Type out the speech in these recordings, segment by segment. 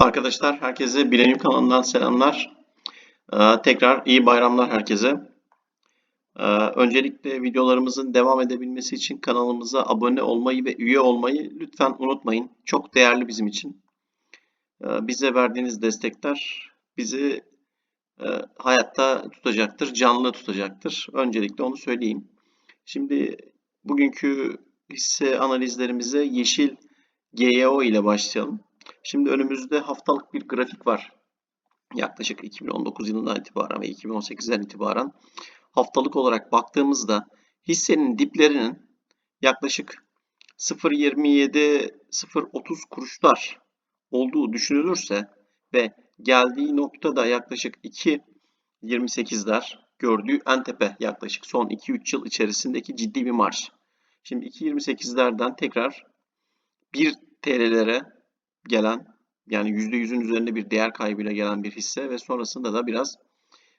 Arkadaşlar herkese Bilenim kanalından selamlar. Ee, tekrar iyi bayramlar herkese. Ee, öncelikle videolarımızın devam edebilmesi için kanalımıza abone olmayı ve üye olmayı lütfen unutmayın. Çok değerli bizim için. Ee, bize verdiğiniz destekler bizi e, hayatta tutacaktır, canlı tutacaktır. Öncelikle onu söyleyeyim. Şimdi bugünkü hisse analizlerimize yeşil GEO ile başlayalım. Şimdi önümüzde haftalık bir grafik var. Yaklaşık 2019 yılından itibaren ve 2018'den itibaren haftalık olarak baktığımızda hissenin diplerinin yaklaşık 0.27-0.30 kuruşlar olduğu düşünülürse ve geldiği noktada yaklaşık 2.28'ler gördüğü en tepe yaklaşık son 2-3 yıl içerisindeki ciddi bir marş. Şimdi 2.28'lerden tekrar 1 TL'lere gelen yani %100'ün üzerinde bir değer kaybıyla gelen bir hisse ve sonrasında da biraz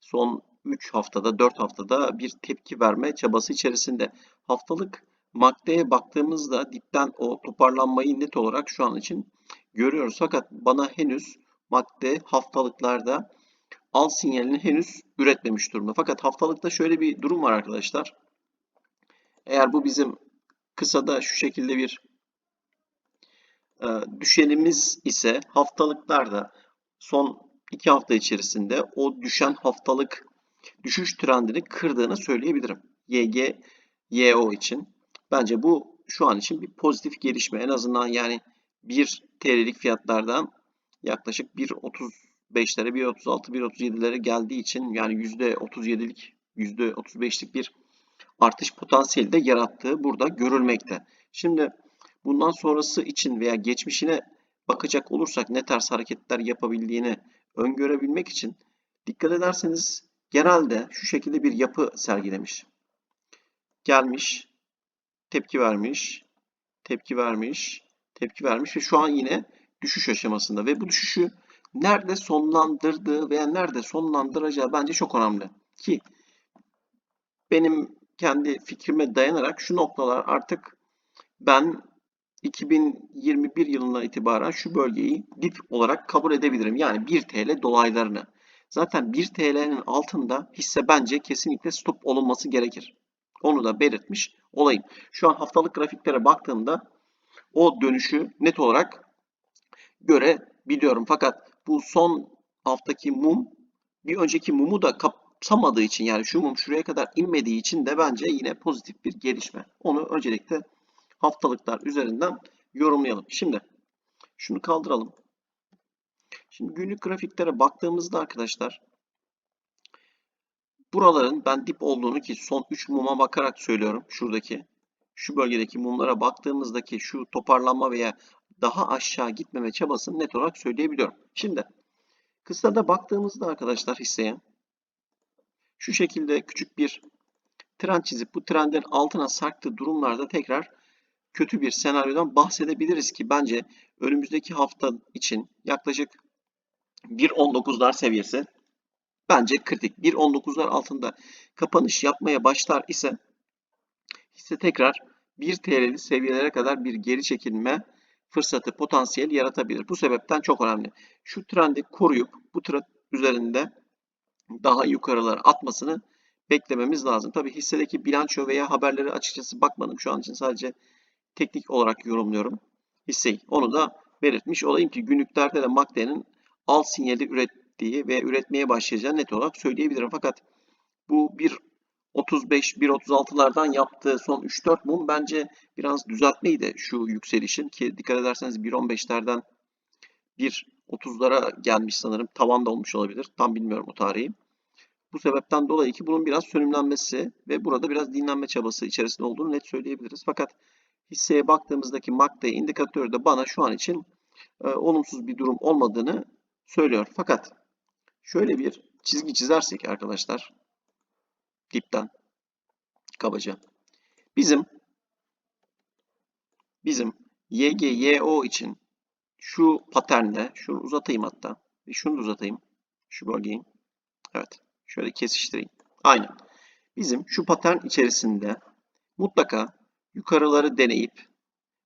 son 3 haftada 4 haftada bir tepki verme çabası içerisinde. Haftalık maddeye baktığımızda dipten o toparlanmayı net olarak şu an için görüyoruz. Fakat bana henüz madde haftalıklarda al sinyalini henüz üretmemiş durumda. Fakat haftalıkta şöyle bir durum var arkadaşlar. Eğer bu bizim kısada şu şekilde bir düşenimiz ise haftalıklarda son iki hafta içerisinde o düşen haftalık düşüş trendini kırdığını söyleyebilirim. YG, YO için. Bence bu şu an için bir pozitif gelişme. En azından yani 1 TL'lik fiyatlardan yaklaşık 1.35'lere, 1.36, 1.37'lere geldiği için yani %37'lik, %35'lik bir artış potansiyeli de yarattığı burada görülmekte. Şimdi bundan sonrası için veya geçmişine bakacak olursak ne tarz hareketler yapabildiğini öngörebilmek için dikkat ederseniz genelde şu şekilde bir yapı sergilemiş. Gelmiş, tepki vermiş, tepki vermiş, tepki vermiş ve şu an yine düşüş aşamasında ve bu düşüşü nerede sonlandırdığı veya nerede sonlandıracağı bence çok önemli. Ki benim kendi fikrime dayanarak şu noktalar artık ben 2021 yılından itibaren şu bölgeyi dip olarak kabul edebilirim. Yani 1 TL dolaylarını. Zaten 1 TL'nin altında hisse bence kesinlikle stop olunması gerekir. Onu da belirtmiş olayım. Şu an haftalık grafiklere baktığımda o dönüşü net olarak görebiliyorum. Fakat bu son haftaki mum bir önceki mumu da kapsamadığı için yani şu mum şuraya kadar inmediği için de bence yine pozitif bir gelişme. Onu öncelikle haftalıklar üzerinden yorumlayalım. Şimdi şunu kaldıralım. Şimdi günlük grafiklere baktığımızda arkadaşlar buraların ben dip olduğunu ki son 3 muma bakarak söylüyorum. Şuradaki şu bölgedeki mumlara baktığımızdaki şu toparlanma veya daha aşağı gitmeme çabasını net olarak söyleyebiliyorum. Şimdi kısada baktığımızda arkadaşlar hisseye şu şekilde küçük bir trend çizip bu trendin altına sarktığı durumlarda tekrar kötü bir senaryodan bahsedebiliriz ki bence önümüzdeki hafta için yaklaşık 1.19'lar seviyesi bence kritik. 1.19'lar altında kapanış yapmaya başlar ise hisse tekrar 1 TL'li seviyelere kadar bir geri çekilme fırsatı, potansiyel yaratabilir. Bu sebepten çok önemli. Şu trendi koruyup bu trend üzerinde daha yukarılara atmasını beklememiz lazım. Tabi hissedeki bilanço veya haberleri açıkçası bakmadım. Şu an için sadece teknik olarak yorumluyorum hisseyi. Onu da belirtmiş olayım ki günlüklerde de MACD'nin al sinyali ürettiği ve üretmeye başlayacağı net olarak söyleyebilirim. Fakat bu bir 35 1.36'lardan yaptığı son 3-4 mum bence biraz düzeltmeydi şu yükselişin ki dikkat ederseniz 1.15'lerden 1.30'lara gelmiş sanırım. Tavan da olmuş olabilir. Tam bilmiyorum o tarihi. Bu sebepten dolayı ki bunun biraz sönümlenmesi ve burada biraz dinlenme çabası içerisinde olduğunu net söyleyebiliriz. Fakat hisseye baktığımızdaki MACD indikatörü de bana şu an için e, olumsuz bir durum olmadığını söylüyor. Fakat şöyle bir çizgi çizersek arkadaşlar dipten kabaca bizim bizim YGYO için şu paternle şunu uzatayım hatta ve şunu da uzatayım şu bölgeyi. Evet. Şöyle kesiştireyim. Aynen. Bizim şu patern içerisinde mutlaka yukarıları deneyip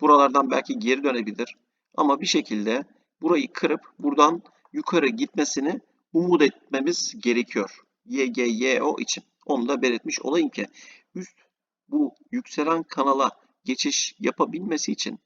buralardan belki geri dönebilir ama bir şekilde burayı kırıp buradan yukarı gitmesini umut etmemiz gerekiyor. YGYO için. Onu da belirtmiş olayım ki üst bu yükselen kanala geçiş yapabilmesi için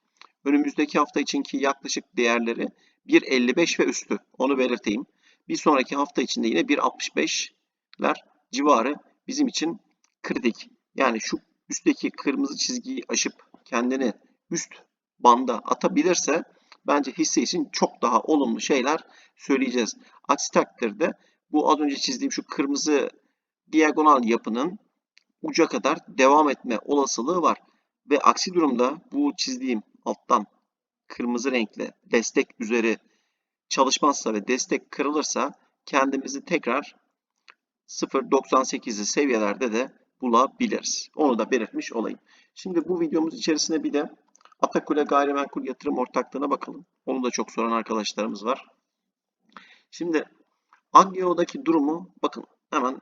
önümüzdeki hafta içinki yaklaşık değerleri 1.55 ve üstü. Onu belirteyim. Bir sonraki hafta içinde yine 1.65'ler civarı bizim için kritik. Yani şu üstteki kırmızı çizgiyi aşıp kendini üst banda atabilirse bence hisse için çok daha olumlu şeyler söyleyeceğiz. Aksi takdirde bu az önce çizdiğim şu kırmızı diagonal yapının uca kadar devam etme olasılığı var. Ve aksi durumda bu çizdiğim alttan kırmızı renkli destek üzeri çalışmazsa ve destek kırılırsa kendimizi tekrar 0.98'li seviyelerde de bulabiliriz. Onu da belirtmiş olayım. Şimdi bu videomuz içerisinde bir de Atakule Gayrimenkul Yatırım Ortaklığı'na bakalım. Onu da çok soran arkadaşlarımız var. Şimdi Agio'daki durumu bakın hemen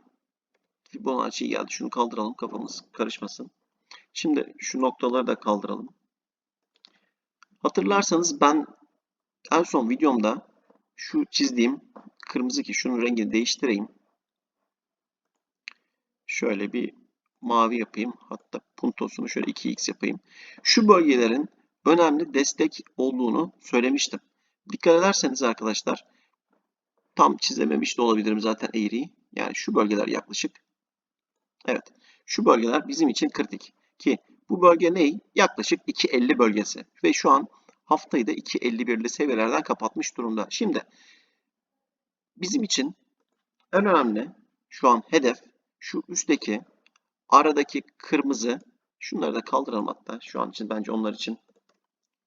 Fibonacci geldi. Şunu kaldıralım kafamız karışmasın. Şimdi şu noktaları da kaldıralım. Hatırlarsanız ben en son videomda şu çizdiğim kırmızı ki şunun rengini değiştireyim. Şöyle bir mavi yapayım. Hatta puntosunu şöyle 2x yapayım. Şu bölgelerin önemli destek olduğunu söylemiştim. Dikkat ederseniz arkadaşlar tam çizememiş de olabilirim zaten eğriyi. Yani şu bölgeler yaklaşık. Evet. Şu bölgeler bizim için kritik. Ki bu bölge ne? Yaklaşık 2.50 bölgesi. Ve şu an haftayı da 2.51'li seviyelerden kapatmış durumda. Şimdi bizim için en önemli şu an hedef şu üstteki aradaki kırmızı şunları da kaldıralım hatta. Şu an için bence onlar için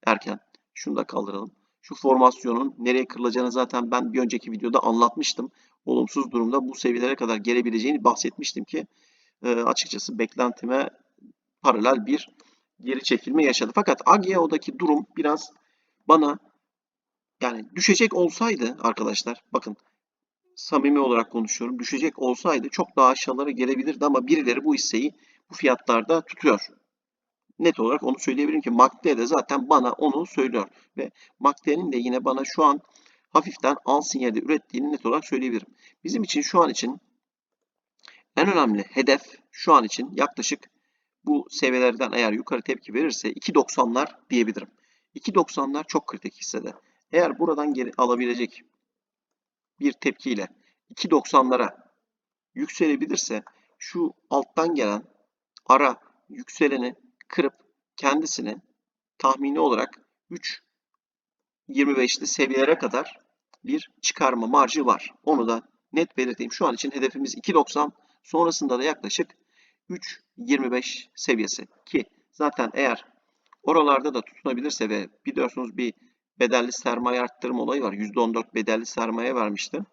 erken. Şunu da kaldıralım. Şu formasyonun nereye kırılacağını zaten ben bir önceki videoda anlatmıştım. Olumsuz durumda bu seviyelere kadar gelebileceğini bahsetmiştim ki e, açıkçası beklentime paralel bir geri çekilme yaşadı. Fakat Agio'daki durum biraz bana yani düşecek olsaydı arkadaşlar bakın samimi olarak konuşuyorum. Düşecek olsaydı çok daha aşağılara gelebilirdi ama birileri bu hisseyi bu fiyatlarda tutuyor. Net olarak onu söyleyebilirim ki MACD de zaten bana onu söylüyor. Ve MACD'nin de yine bana şu an hafiften al sinyali ürettiğini net olarak söyleyebilirim. Bizim için şu an için en önemli hedef şu an için yaklaşık bu seviyelerden eğer yukarı tepki verirse 2.90'lar diyebilirim. 2.90'lar çok kritik hissede. Eğer buradan geri alabilecek bir tepkiyle 2.90'lara yükselebilirse şu alttan gelen ara yükseleni kırıp kendisini tahmini olarak 3.25'li seviyelere kadar bir çıkarma marjı var. Onu da net belirteyim. Şu an için hedefimiz 2.90 sonrasında da yaklaşık 3.25 seviyesi ki zaten eğer oralarda da tutunabilirse ve biliyorsunuz bir bedelli sermaye arttırma olayı var. %14 bedelli sermaye vermişti.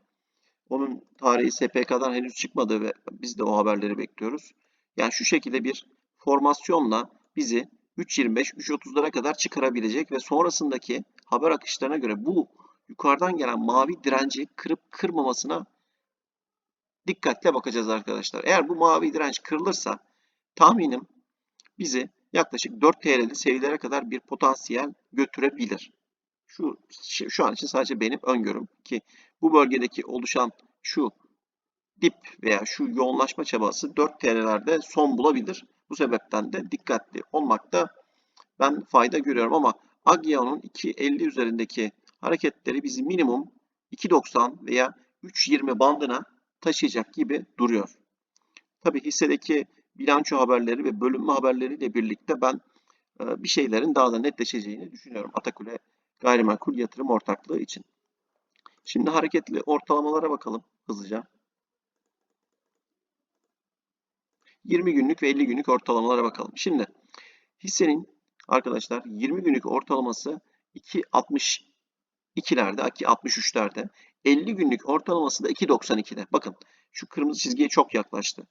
Onun tarihi SPK'dan henüz çıkmadı ve biz de o haberleri bekliyoruz. Yani şu şekilde bir formasyonla bizi 3.25-3.30'lara kadar çıkarabilecek ve sonrasındaki haber akışlarına göre bu yukarıdan gelen mavi direnci kırıp kırmamasına dikkatle bakacağız arkadaşlar. Eğer bu mavi direnç kırılırsa tahminim bizi yaklaşık 4 TL'li seviyelere kadar bir potansiyel götürebilir. Şu, şu an için sadece benim öngörüm ki bu bölgedeki oluşan şu dip veya şu yoğunlaşma çabası 4 TL'lerde son bulabilir. Bu sebepten de dikkatli olmakta ben fayda görüyorum ama Agyao'nun 2.50 üzerindeki hareketleri bizi minimum 2.90 veya 3.20 bandına taşıyacak gibi duruyor. Tabi hissedeki bilanço haberleri ve bölünme haberleriyle birlikte ben bir şeylerin daha da netleşeceğini düşünüyorum Atakule Gayrimenkul Yatırım Ortaklığı için. Şimdi hareketli ortalamalara bakalım hızlıca. 20 günlük ve 50 günlük ortalamalara bakalım. Şimdi hissenin arkadaşlar 20 günlük ortalaması 2.62'lerde, 2.63'lerde. 50 günlük ortalaması da 2.92'de. Bakın şu kırmızı çizgiye çok yaklaştı.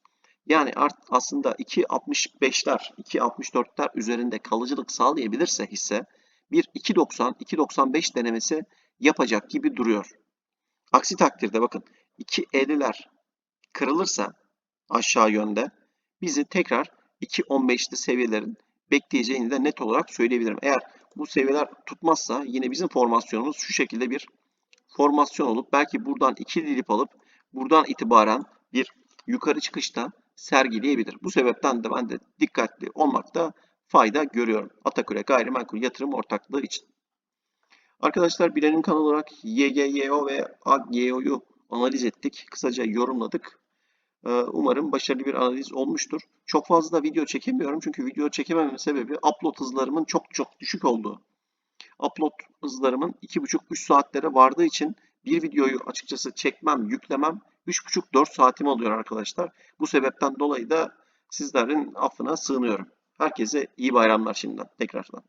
Yani art, aslında 2.65'ler, 2.64'ler üzerinde kalıcılık sağlayabilirse hisse bir 2.90, 2.95 denemesi yapacak gibi duruyor. Aksi takdirde bakın 2.50'ler kırılırsa aşağı yönde bizi tekrar 2.15'li seviyelerin bekleyeceğini de net olarak söyleyebilirim. Eğer bu seviyeler tutmazsa yine bizim formasyonumuz şu şekilde bir formasyon olup belki buradan iki dilip alıp buradan itibaren bir yukarı çıkışta sergileyebilir. Bu sebepten de ben de dikkatli olmakta fayda görüyorum. Ataküre Gayrimenkul Yatırım Ortaklığı için. Arkadaşlar Bilenin kanalı olarak YGYO ve AGYO'yu analiz ettik. Kısaca yorumladık. Ee, Umarım başarılı bir analiz olmuştur. Çok fazla video çekemiyorum çünkü video çekemememin sebebi upload hızlarımın çok çok düşük olduğu. Upload hızlarımın 2,5-3 saatlere vardığı için bir videoyu açıkçası çekmem, yüklemem 3,5-4 saatimi alıyor arkadaşlar. Bu sebepten dolayı da sizlerin affına sığınıyorum. Herkese iyi bayramlar şimdiden tekrardan.